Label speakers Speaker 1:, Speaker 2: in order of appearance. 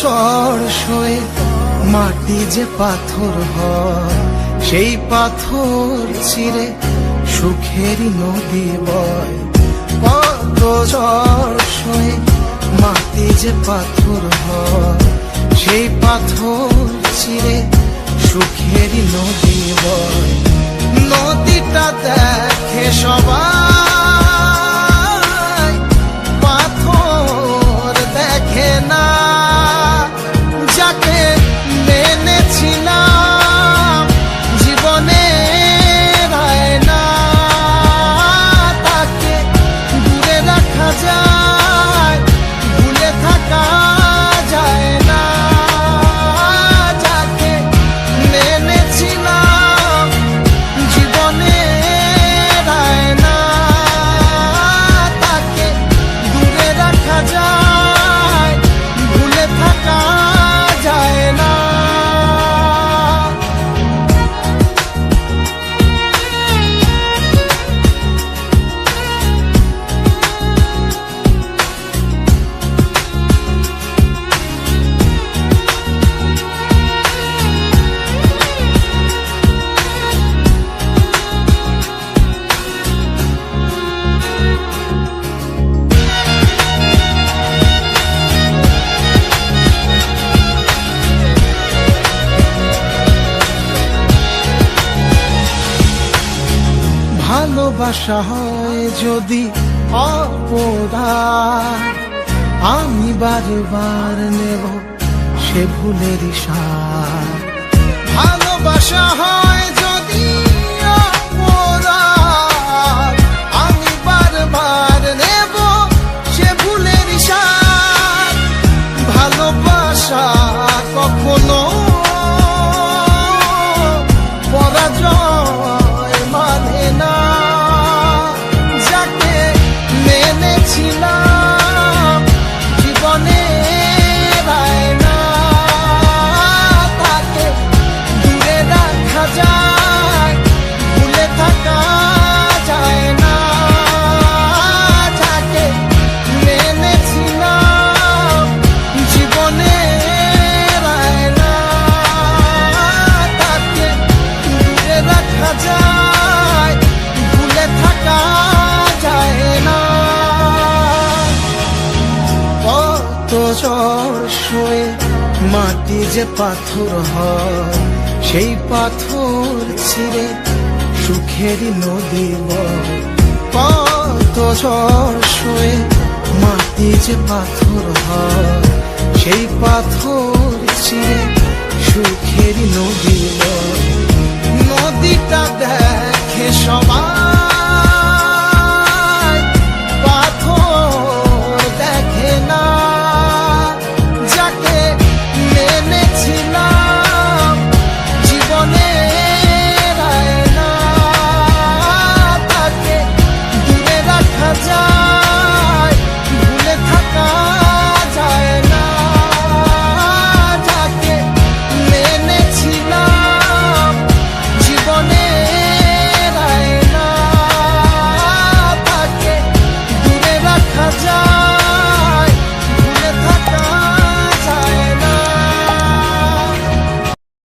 Speaker 1: ঝড় সয়ে মাটি যে পাথর হয়, সেই পাথর চিরে সুখেরই নদী বয়। কত ঝড় সয়ে মাটি যে পাথর হয়, সেই পাথর চিরে সুখেরই নদী বয়। নদীটা দেখে সবাই ভালোবাসা হয় যদি অপরাধ আমি বারবার নেব সে ভুলের সার। ভালোবাসা ঝড় মাটি যে পাথর হয়, সেই পাথর ছিঁড়ে সুখেরই নদী কত ঝড় শুয়ে মাটি যে পাথর হয়, সেই পাথর ছিঁড়ে সুখেরই নদী নদীটা দেখে সব